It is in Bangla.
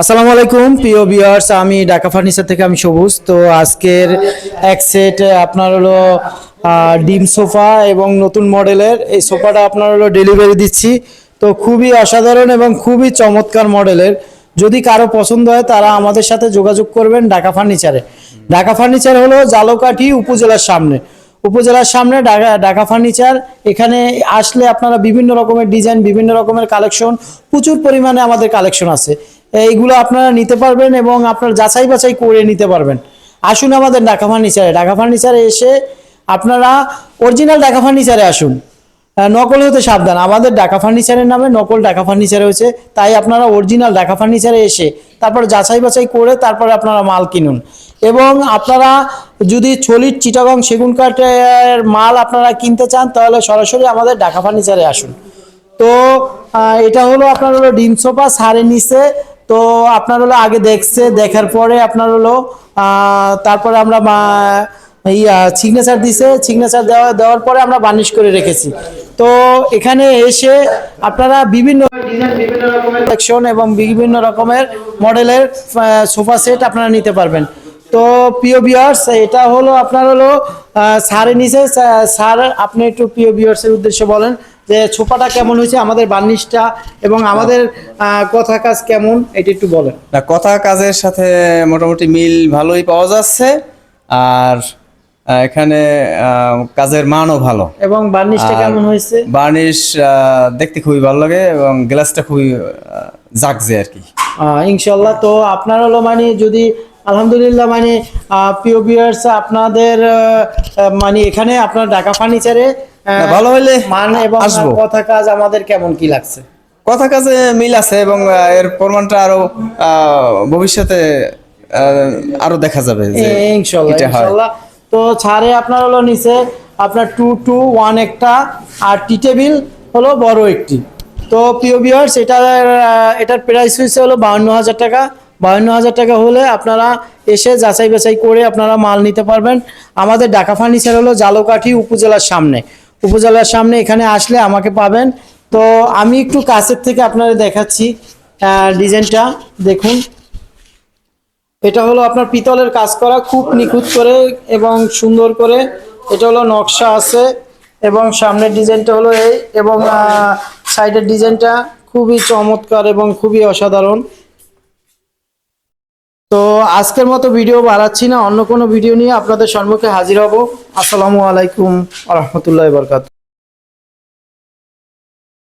আসসালামু আলাইকুম, প্রিয় ভিউয়ার্স আমি ঢাকা ফার্নিচার থেকে আমি সবুজ। তো আজকের এক সেট আপনার হলো ডিম সোফা এবং নতুন মডেলের। এই সোফাটা আপনার হলো ডেলিভারি দিচ্ছি। তো খুবই অসাধারণ এবং খুবই চমৎকার মডেলের। যদি কারও পছন্দ হয়, তারা আমাদের সাথে যোগাযোগ করবেন ঢাকা ফার্নিচারে ঢাকা ফার্নিচার হলো জালকাঠি উপজেলার সামনে। উপজেলার সামনে ঢাকা ঢাকা ফার্নিচার এখানে আসলে আপনারা বিভিন্ন রকমের ডিজাইন বিভিন্ন রকমের কালেকশন প্রচুর পরিমাণে আমাদের কালেকশন আছে। এইগুলো আপনারা নিতে পারবেন এবং আপনার যাচাই বাছাই করে নিতে পারবেন। আসুন আমাদের ঢাকা ফার্নিচারে। ঢাকা ফার্নিচারে এসে আপনারা অরিজিনাল ঢাকা ফার্নিচারে আসুন। নকল হতে সাবধান। আমাদের ঢাকা ফার্নিচারের নামে নকল ঢাকা ফার্নিচার হয়েছে। তাই আপনারা অরিজিনাল ঢাকা ফার্নিচারে এসে তারপর যাচাই বাছাই করে তারপরে আপনারা মাল কিনুন। এবং আপনারা যদি ছলির চিটাগং সেগুন কাঠের মাল আপনারা কিনতে চান, তাহলে সরাসরি আমাদের ঢাকা ফার্নিচারে আসুন। তো এটা হলো আপনার হলো ডিম সোফা সারের নিচে তো আপনার হলো আগে দেখছে, দেখার পরে আপনার হলো তারপরে আমরা এই সিগনেচার দিছে সিগনেচার দেওয়া, দেওয়ার পরে আমরা বার্নিশ করে রেখেছি। তো এখানে এসে আপনারা বিভিন্ন বিভিন্ন রকমের এবং বিভিন্ন রকমের মডেলের সোফা সেট আপনারা নিতে পারবেন। তো প্রিয় বিয়ার্স এটা হলো আপনার হলো সারের নিচে স্যার আপনি একটু প্রিয় বিয়ার্সের উদ্দেশ্যে বলেন। যে ছোপাটা কেমন হয়েছে আমাদের বার্নিশটা এবং আমাদের কথা কাজ কেমন এটা একটু বলেন। না কথা কাজের সাথে মোটামুটি মিল ভালোই পাওয়া যাচ্ছে আর এখানে কাজের মানও ভালো। এবং বার্নিশটা কেমন হয়েছে? বার্নিশ দেখতে খুবই ভালো লাগে এবং গ্লাসটা খুবই জাগছে আর কি। ইনশাল্লাহ তো আপনার হলো মানে যদি আলহামদুলিল্লাহ মানে প্রিয় ভিউয়ার্স আপনাদের মানে এখানে আপনার ঢাকা ফার্নিচারে ভালো হইলে মান এবং। কথা কাজ আমাদের কেমন কি লাগছে? কথা কাজে মিল আছে এবং এর প্রমাণটা আরও ভবিষ্যতে আরও দেখা যাবে ইনশাল্লাহ ইনশাল্লাহ। তো ছাড়ে আপনার হলো নিচে আপনার টু টু ওয়ান একটা আর টি টেবিল হলো বড় একটি। তো প্রিয় ভিউয়ার্স এটার এটার প্রাইস হয়েছে হলো বাউন্ন হাজার টাকা। বাউন্ন হাজার টাকা হলে আপনারা এসে যাচাই বাছাই করে আপনারা মাল নিতে পারবেন। আমাদের ঢাকা ফার্নিচার হলো জালকাঠি উপজেলার সামনে। উপজেলার সামনে এখানে আসলে আমাকে পাবেন। তো আমি একটু কাছের থেকে আপনারা দেখাচ্ছি ডিজাইনটা। দেখুন। এটা হলো আপনার পিতলের কাজ করা, খুব নিখুঁত করে এবং সুন্দর করে। এটা হলো নকশা আছে এবং সামনের ডিজাইনটা হলো এই এবং সাইডের ডিজাইনটা খুবই চমৎকার এবং খুবই অসাধারণ। তো আজকের মতো ভিডিও বাড়াচ্ছি না, অন্য কোনো ভিডিও নিয়ে আপনাদের সম্মুখে হাজির হব। আসসালামু আলাইকুম রহমতুল্লাহ বরকাত